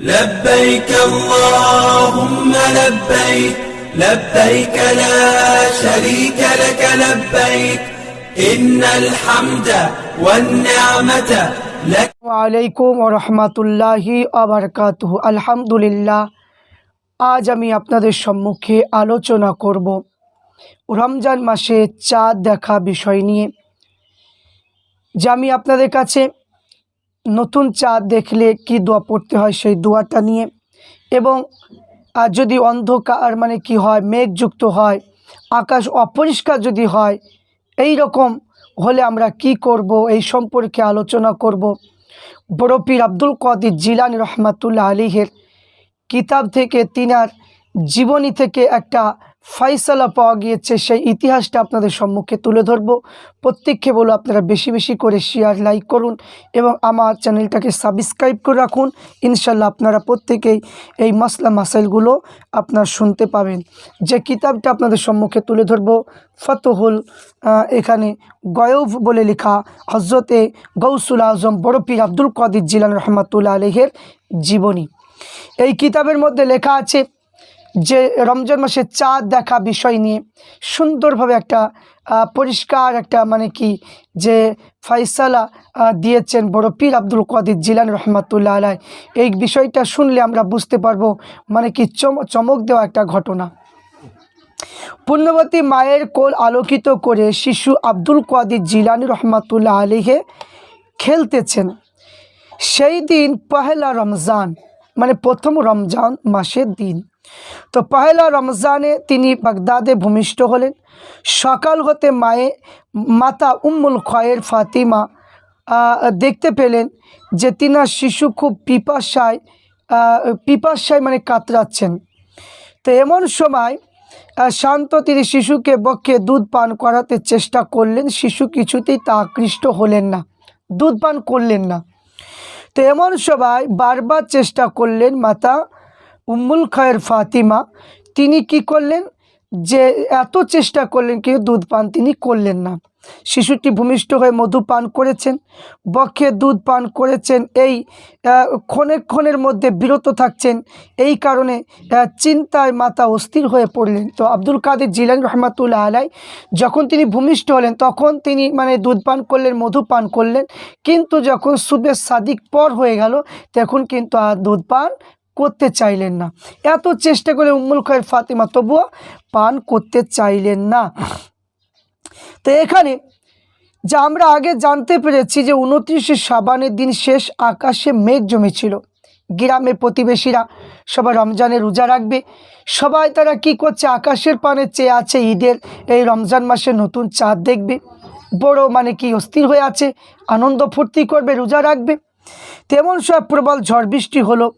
لبيك اللهم لبيك لبيك لا شريك لك لبيك إن الحمد والنعمة لك আলাইকুম রহমাতুল্লাহি আবরকাতুহ আলহামদুলিল্লাহ আজ আমি আপনাদের সম্মুখে আলোচনা করব রমজান মাসে চাঁদ দেখা বিষয় নিয়ে যে আমি আপনাদের কাছে নতুন চাঁদ দেখলে কি দোয়া পড়তে হয় সেই দোয়াটা নিয়ে। এবং, আর যদি অন্ধকার মানে কি হয়, মেঘযুক্ত হয়, আকাশ অপরিষ্কার যদি হয়, এই রকম হলে আমরা কি করব, এই সম্পর্কে আলোচনা করব। বড় পীর আব্দুল কাদির জিলানি রহমাতুল্লাহ আলিহের কিতাব থেকে তিনার জীবনী থেকে একটা ফাইসালা পাওয়া গিয়েছে, সেই ইতিহাসটা আপনাদের সম্মুখে তুলে ধরব। প্রত্যেককে বলো আপনারা বেশি বেশি করে শেয়ার লাইক করুন এবং আমার চ্যানেলটাকে সাবস্ক্রাইব করে রাখুন। ইনশাল্লাহ আপনারা প্রত্যেকেই এই মাসলা মাসাইলগুলো আপনার শুনতে পাবেন। যে কিতাবটা আপনাদের সম্মুখে তুলে ধরব, ফতহুল এখানে গয়ব বলে লেখা হজরতে গৌসুল আজম, বড় আব্দুল কাদির জিলান রহমাতুল্লাহ আলহের জীবনী। এই কিতাবের মধ্যে লেখা আছে যে রমজান মাসে চাঁদ দেখা বিষয় নিয়ে সুন্দরভাবে একটা পরিষ্কার একটা মানে কি যে ফাইসালা দিয়েছেন বড় পীর আব্দুল কাদির জিলান রহমাতুল্লাহ আলাই এই বিষয়টা শুনলে আমরা বুঝতে পারব মানে কি চম- চমক দেওয়া একটা ঘটনা। পুণ্যবতী মায়ের কোল আলোকিত করে শিশু আব্দুল কাদির জিলানি রহমাতুল্লাহ আলীকে খেলতেছেন। সেই দিন পহেলা রমজান মানে প্রথম রমজান মাসের দিন। তো পহেলা রমজানে তিনি বাগদাদে ভূমিষ্ঠ হলেন। সকাল হতে মায়ে মাতা উম্মুল খয়ের ফাতিমা দেখতে পেলেন যে তিনার শিশু খুব পিপাসায় পিপাসায় মানে কাতরাচ্ছেন। তো এমন সময় শান্ত তিনি শিশুকে বক্ষে দুধ পান করাতে চেষ্টা করলেন। শিশু কিছুতেই তা আকৃষ্ট হলেন না, দুধ পান করলেন না। তো এমন সবাই বারবার চেষ্টা করলেন মাতা উম্মুল খায়ের ফাতিমা তিনি কি করলেন? যে এত চেষ্টা করলেন কিন্তু দুধ পান তিনি করলেন না। শিশুটি ভূমিষ্ঠ হয়ে মধু পান করেছেন বক্ষে দুধ পান করেছেন এই আহ, ক্ষণের ক্ষণের মধ্যে বিরত থাকছেন এই কারণে চিন্তায় মাতা অস্থির হয়ে পড়লেন। তো আব্দুল কাদের জিলান রহমাতুল্লাহ আলাই যখন তিনি ভূমিষ্ঠ হলেন তখন তিনি মানে দুধ পান করলেন মধু পান করলেন কিন্তু যখন সুবে সাদিক পর হয়ে গেল তখন কিন্তু আর দুধ পান করতে চাইলেন না। এত চেষ্টা করে উম্মুল খয়ের ফাতিমা তবুও পান করতে চাইলেন না। তো এখানে যা আমরা আগে জানতে পেরেছি যে উনত্রিশে সাবানের দিন শেষ আকাশে মেঘ জমেছিল। গ্রামের প্রতিবেশীরা সবাই রমজানে রোজা রাখবে। সবাই তারা কি করছে? আকাশের পানে চেয়ে আছে ঈদের। এই রমজান মাসে নতুন চাঁদ দেখবে। বড় মানে কি? অস্থির হয়ে আছে। আনন্দ ফুর্তি করবে, রোজা রাখবে। তেমন সব প্রবল ঝড় বৃষ্টি হলো।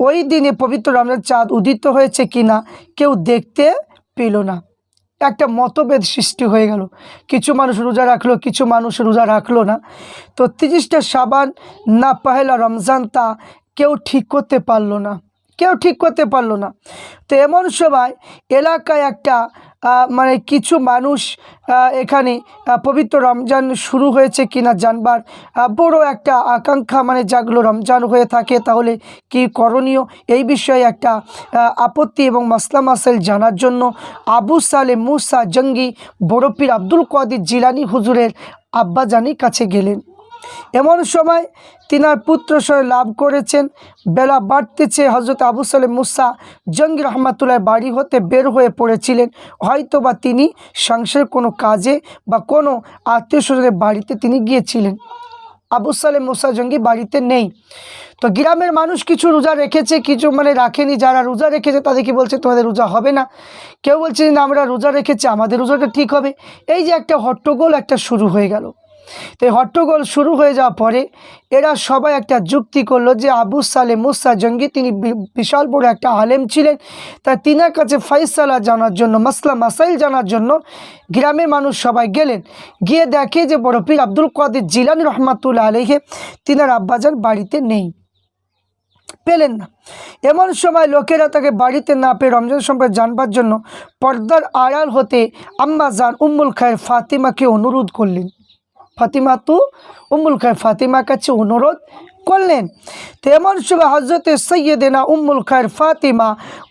ওই দিনে পবিত্র রমজান চাঁদ উদিত হয়েছে কিনা কেউ দেখতে পেল না। একটা মতভেদ সৃষ্টি হয়ে গেল। কিছু মানুষ রোজা রাখল, কিছু মানুষ রোজা রাখল না। তো তিরিশটা সাবান না পহেলা রমজান তা কেউ ঠিক করতে পারল না। কেউ ঠিক করতে পারল না। তো এমন সময় এলাকায় একটা মানে কিছু মানুষ এখানে পবিত্র রমজান শুরু হয়েছে কিনা জানবার বড় একটা আকাঙ্ক্ষা মানে যাগুলো রমজান হয়ে থাকে, তাহলে কি করণীয়? এই বিষয়ে একটা আপত্তি এবং মাসলা মাসাইল জানার জন্য আবু সালে মুসা জঙ্গি বড়পীর আব্দুল কাদির জিলানি হুজুরের আব্বাজানির কাছে গেলেন। এমন সময় তিনার পুত্র সহ লাভ করেছেন। বেলা বাড়তেছে হজরত আবু সালেম মুসা। জঙ্গি রহমাতুল্লাহ বাড়ি হতে বের হয়ে পড়েছিলেন। হয়তো বা তিনি সংসারের কোনো কাজে বা কোনো আত্মীয় স্বজনের বাড়িতে তিনি গিয়েছিলেন। আবু সালেম মুসা জঙ্গি বাড়িতে নেই। তো গ্রামের মানুষ কিছু রোজা রেখেছে, কিছু মানে রাখেনি। যারা রোজা রেখেছে তাদেরকে বলছে, তোমাদের রোজা হবে না কেউ বলছে না, আমরা রোজা রেখেছি, আমাদের রোজাটা ঠিক হবে। এই যে একটা হট্টগোল একটা শুরু হয়ে গেল। তো হট্টগোল শুরু হয়ে যাওয়ার পরে এরা সবাই একটা যুক্তি করল যে আবু সালে মুসা জঙ্গি, তিনি বিশাল বড় একটা আলেম ছিলেন। তাই তিনার কাছে ফাইসালা জানার জন্য, মাসলা মাসাইল জানার জন্য গ্রামের মানুষ সবাই গেলেন। গিয়ে দেখে যে বড় পীর আব্দুল কাদের জিলানি রহমাতুল্লাহ আলহে তিনার আব্বাজান বাড়িতে নেই। পেলেন না। এমন সময় লোকেরা তাকে বাড়িতে না পেয়ে রমজান সম্পর্কে জানবার জন্য পর্দার আড়াল হতে আম্মা জান উম্মুল খায়ের ফাতিমাকে অনুরোধ করলেন। ফাতিমা তু উম্মুল খায়ের ফাতিমার কাছে অনুরোধ করলেন। তো এমন সময় হজরতে সৈয়দেনা উম্মুল খায়ের ফাতিমা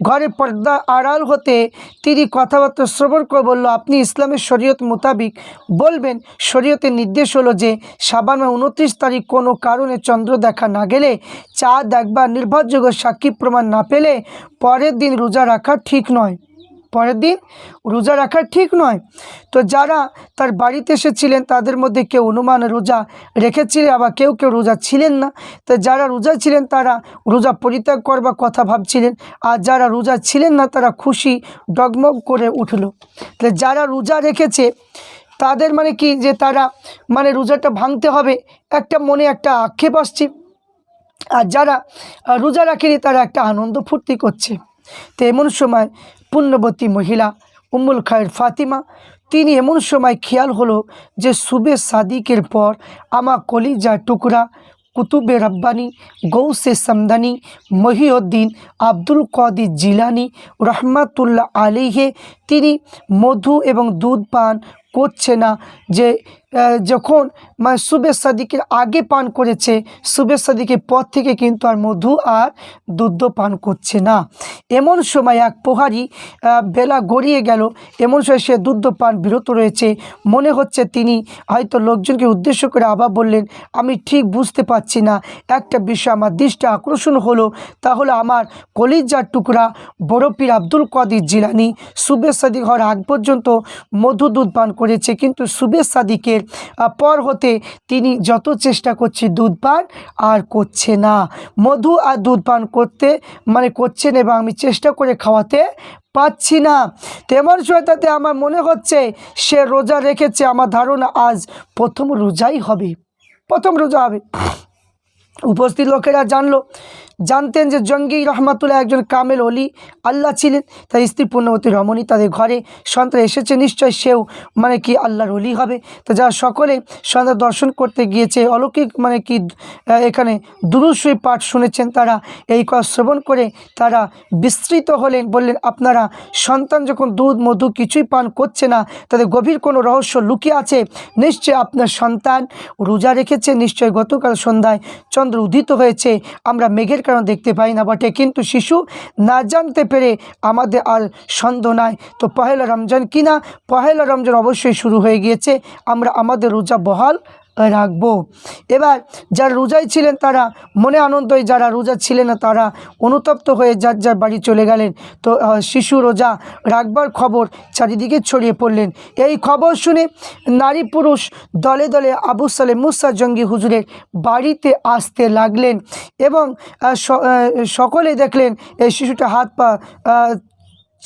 ঘরে পর্দা আড়াল হতে তিনি কথাবার্তা শ্রবণ করে বলল, আপনি ইসলামের শরীয়ত মোতাবিক বলবেন। শরীয়তের নির্দেশ হলো যে, সাবান উনত্রিশ তারিখ কোনো কারণে চন্দ্র দেখা না গেলে, চাঁদ একবার নির্ভরযোগ্য সাক্ষী প্রমাণ না পেলে পরের দিন রোজা রাখা ঠিক নয়। পরের দিন রোজা রাখা ঠিক নয়। তো যারা তার বাড়িতে এসেছিলেন, তাদের মধ্যে কেউ অনুমান রোজা রেখেছিলেন, আবার কেউ কেউ রোজা ছিলেন না। তো যারা রোজা ছিলেন, তারা রোজা পরিত্যাগ করবার কথা ভাবছিলেন, আর যারা রোজা ছিলেন না, তারা খুশি ডগমগ করে উঠল। তাহলে যারা রোজা রেখেছে, তাদের মানে কি? যে তারা মানে রোজাটা ভাঙতে হবে, একটা মনে একটা আক্ষেপ আসছে। আর যারা রোজা রাখেনি, তারা একটা আনন্দ ফুর্তি করছে। তো এমন সময় পুণ্যবতী মহিলা উম্মুল খায়ের ফাতিমা। তিনি এমন সময় খেয়াল হলো যে সুবে সাদিকের পর আমা কলিজা টুকরা, কুতুবে রব্বানি, গৌসে সামদানি, মহিউদ্দিন, আব্দুল কদির জিলানি, রহমাতুল্লাহ আলিহে তিনি মধু এবং দুধ পান করছে না যে যখন মানে সুবে সাদিকের আগে পান করেছে সুবে সাদিকের পর থেকে কিন্তু আর মধু আর দুধ পান করছে না। এমন সময় এক পোহারি বেলা গড়িয়ে গেল। এমন সময় সে দুধ পান বিরত রয়েছে। মনে হচ্ছে তিনি হয়তো লোকজনকে উদ্দেশ্য করে আবার বললেন, আমি ঠিক বুঝতে পারছি না। একটা বিষয় আমার দৃষ্টি আকর্ষণ হলো। তাহলে আমার কলিজার টুকরা বরফির আব্দুল কাদির জিলানি সুবে সাদিক হওয়ার আগ পর্যন্ত মধু দুধ পান করেছে, কিন্তু সুবে সাদিকের পর হতে তিনি যত চেষ্টা করছে, দুধ পান আর করছে না। মধু আর দুধ পান করতে মানে করছেন এবং আমি চেষ্টা করে খাওয়াতে পাচ্ছি না। তেমন সময় তাতে আমার মনে হচ্ছে, সে রোজা রেখেছে, আমার ধারণা আজ প্রথম রোজাই হবে। প্রথম রোজা হবে। উপস্থিত লোকেরা জানলো জানতেন যে জঙ্গি রহমাতুল্লাহ একজন কামেল অলি, আল্লাহ ছিলেন। তার স্ত্রী পূর্ণবতী রমণী তাদের ঘরে। সন্তান এসেছে, নিশ্চয় সেও মানে কি আল্লাহর অলি হবে। তো যারা সকলে সন্তান দর্শন করতে গিয়েছে, অলৌকিক মানে কি এখানে দুরুশ্রী পাঠ শুনেছেন তারা। এই কথা শ্রবণ করে তারা বিস্তৃত হলেন, বললেন, আপনারা সন্তান যখন দুধ, মধু কিছুই পান করছে না, তাদের গভীর কোনো রহস্য লুকিয়ে আছে? নিশ্চয় আপনার সন্তান রোজা রেখেছে, নিশ্চয় গতকাল সন্ধ্যায় চন্দ্র উদিত হয়েছে, আমরা মেঘের কারণ দেখতে পাই না বটে। কিন্তু শিশু না জানতে পেরে আমাদের আর সন্দেহ নাই। তো পহেলা রমজান কিনা? পহেলা রমজান অবশ্যই শুরু হয়ে গিয়েছে। আমরা আমাদের রোজা বহাল রাখব। এবার যারা রোজাই ছিলেন তারা মনে আনন্দই, যারা রোজা ছিলেন না তারা অনুতপ্ত হয়ে যার যার বাড়ি চলে গেলেন। তো শিশু রোজা রাখবার খবর চারিদিকে ছড়িয়ে পড়লেন। এই খবর শুনে নারী পুরুষ দলে দলে আবু সালে মুসা জঙ্গি হুজুরের বাড়িতে আসতে লাগলেন এবং সকলে দেখলেন এই শিশুটা হাত পা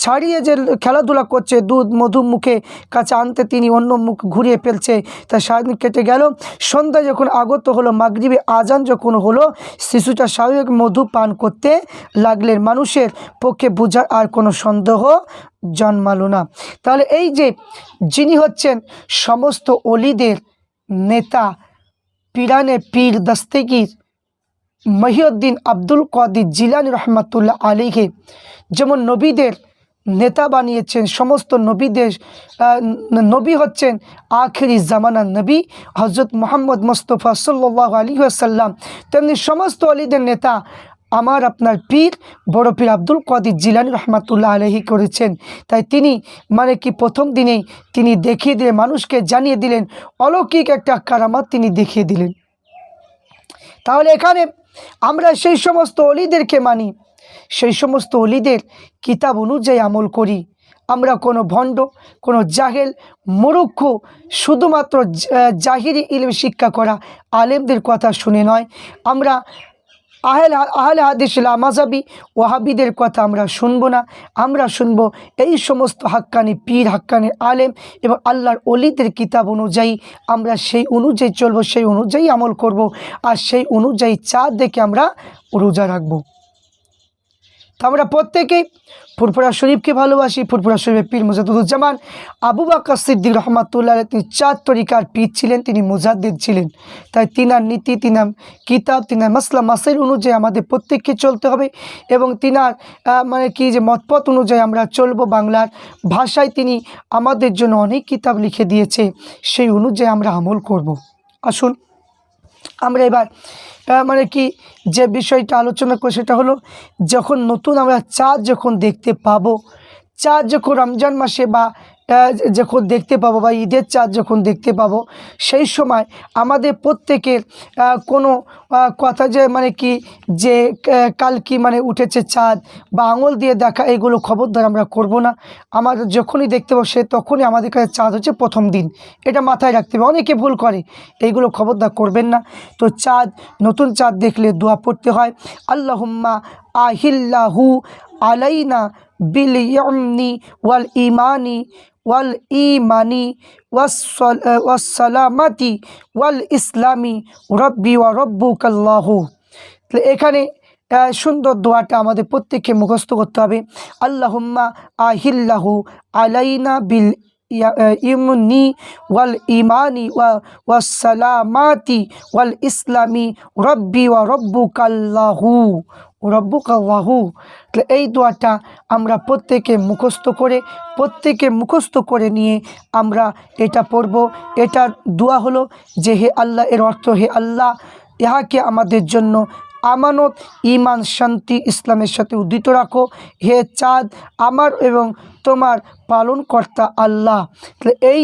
ছাড়িয়ে যে খেলাধুলা করছে দুধ মধু মুখে কাছে আনতে তিনি অন্য মুখ ঘুরিয়ে ফেলছে তা সারাদিন কেটে গেল। সন্ধ্যা যখন আগত হলো, মাগরিবে আজান যখন হলো, শিশুটা স্বাভাবিক মধু পান করতে লাগলেন। মানুষের পক্ষে বোঝার আর কোনো সন্দেহ জন্মালো না। তাহলে এই যে যিনি হচ্ছেন সমস্ত অলিদের নেতা, পিরানে পীর দস্তেগীর মহিউদ্দিন আব্দুল কাদির জিলানি রহমাতুল্লাহ আলীকে যেমন নবীদের নেতা বানিয়েছেন, সমস্ত নবীদের নবী হচ্ছেন আখেরি জামানার নবী হজরত মোহাম্মদ মোস্তফা সাল্লাহ আলী আসাল্লাম তেমনি সমস্ত অলিদের নেতা আমার আপনার পীর বড় পীর আব্দুল কাদির জিলানি রহমাতুল্লাহ আলহী করেছেন। তাই তিনি মানে কি প্রথম দিনেই তিনি দেখিয়ে দিলেন, মানুষকে জানিয়ে দিলেন, অলৌকিক একটা কারামাত তিনি দেখিয়ে দিলেন। তাহলে এখানে আমরা সেই সমস্ত অলিদেরকে মানি। সেই সমস্ত অলিদের কিতাব অনুযায়ী আমল করি। আমরা কোনো ভণ্ড, কোনো জাহেল, মরুক্ষ, শুধুমাত্র জাহিরি ইলম শিক্ষা করা আলেমদের কথা শুনে নয়। আমরা আহলে আহলে হাদিস লামাজাবি ওয়াহাবিদের কথা আমরা শুনব না। আমরা শুনব এই সমস্ত হাক্কানি পীর, হাক্কানি আলেম এবং আল্লাহর অলিদের কিতাব অনুযায়ী আমরা সেই অনুযায়ী চলবো, সেই অনুযায়ী আমল করব আর সেই অনুযায়ী চাঁদ দেখে আমরা রোজা রাখব। আমরা প্রত্যেকেই ফুরফুরা শরীফকে ভালোবাসি, ফুরফুরা শরীফের পীর মুজাদুজ্জামান আবু বাক্কা সিদ্দিক রহমাতুল্লাহ তিনি চার তরিকার পীর ছিলেন, তিনি মুজাদ্দিদ ছিলেন। তাই তিনার নীতি, তিনার কিতাব, তিনার মাসলা, মাসের অনুযায়ী আমাদের প্রত্যেককে চলতে হবে এবং তিনার মানে কি যে মতপথ অনুযায়ী আমরা চলবো বাংলার ভাষায়। তিনি আমাদের জন্য অনেক কিতাব লিখে দিয়েছে, সেই অনুযায়ী আমরা আমল করব। আসুন, আমরা এবার মানে কি যে বিষয়টা আলোচনা করে সেটা হলো, যখন নতুন আমরা চাঁদ যখন দেখতে পাবো, চাঁদ যখন রমজান মাসে বা যখন দেখতে পাবো বা ঈদের চাঁদ যখন দেখতে পাবো, সেই সময় আমাদের প্রত্যেকের কোনো কথা যে মানে কি যে কাল কি মানে উঠেছে চাঁদ বা আঙুল দিয়ে দেখা এইগুলো খবরদার আমরা করব না। আমাদের যখনই দেখতে পাবো সে তখনই আমাদের কাছে চাঁদ হচ্ছে প্রথম দিন। এটা মাথায় রাখতে হবে। অনেকে ভুল করে, এইগুলো খবরদার করবেন না। তো চাঁদ, নতুন চাঁদ দেখলে দোয়া পড়তে হয়। আল্লাহুম্মা আহিল্লাহু আলাইনা বিল ইয়ামনি ওয়াল ইমানি ওয়াল ইমানি ওয়াস- ওয়াসসালামাতি ওয়াল ইসলামি রব্বি ওয়া রব্বুকাল্লাহু। তাহলে এখানে সুন্দর দোয়াটা আমাদের প্রত্যেককে মুখস্থ করতে হবে। আল্লাহুম্মা আহিল্লাহু আলাইনা বিল ইমনি ওয়াল ইমানি ওয়া ওয়াসালামাতি ওয়াল ইসলামি রব্বি ওয়া রব্বুকাল্লাহু রব্বুকাল্লাহু তাহলে এই দোয়াটা আমরা প্রত্যেকে মুখস্থ করে প্রত্যেকে মুখস্থ করে নিয়ে আমরা এটা পড়ব। এটা দোয়া হলো যে, হে আল্লাহ, এর অর্থ হে আল্লাহ, ইহাকে আমাদের জন্য আমানত ইমান শান্তি, ইসলামের সাথে উদ্দিত রাখো। হে চাঁদ, আমার এবং তোমার পালনকর্তা আল্লাহ। এই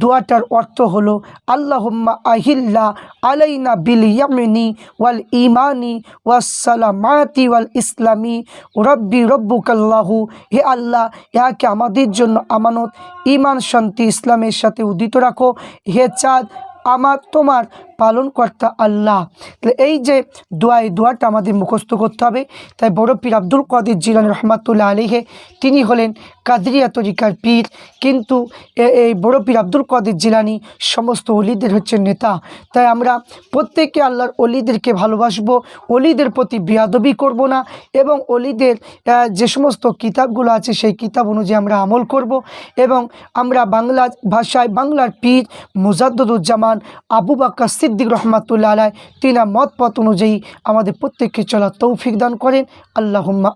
দোয়াটার অর্থ হলো, আল্লাহুম্মা আহিল্লা আলাইনা বিল ইয়ামিনি ওয়াল ইমানি ওয়াসালামাতি ওয়াল ইসলামি। রব্বি রব্বুকাল্লাহু, হে আল্লাহ ইহাকে আমাদের জন্য আমানত ইমান শান্তি, ইসলামের সাথে উদ্দিত রাখো। হে চাঁদ, আমার, তোমার পালনকর্তা আল্লাহ। তাহলে এই যে দোয়া, এই দোয়াটা আমাদের মুখস্থ করতে হবে। তাই বড় পীর আব্দুল কাদের জিলান রহমাতুল্লাহ আলিহে তিনি হলেন কাদরিয়া তরিকার পীর। কিন্তু এই বড় পীর আব্দুল কাদের জিলানি সমস্ত অলিদের হচ্ছে নেতা। তাই আমরা প্রত্যেকে আল্লাহর অলিদেরকে ভালোবাসবো, অলিদের প্রতি বিয়াদবি করব না এবং অলিদের যে সমস্ত কিতাবগুলো আছে সেই কিতাব অনুযায়ী আমরা আমল করব এবং আমরা বাংলা ভাষায় বাংলার পীর মুজাদ্দুজ্জামান আবু বাক্কা সিদ্দিক রহমাতুল্লা আলাই তিনা মত পথ অনুযায়ী আমাদের প্রত্যেককে চলার তৌফিক দান করেন। আল্লাহুম্মা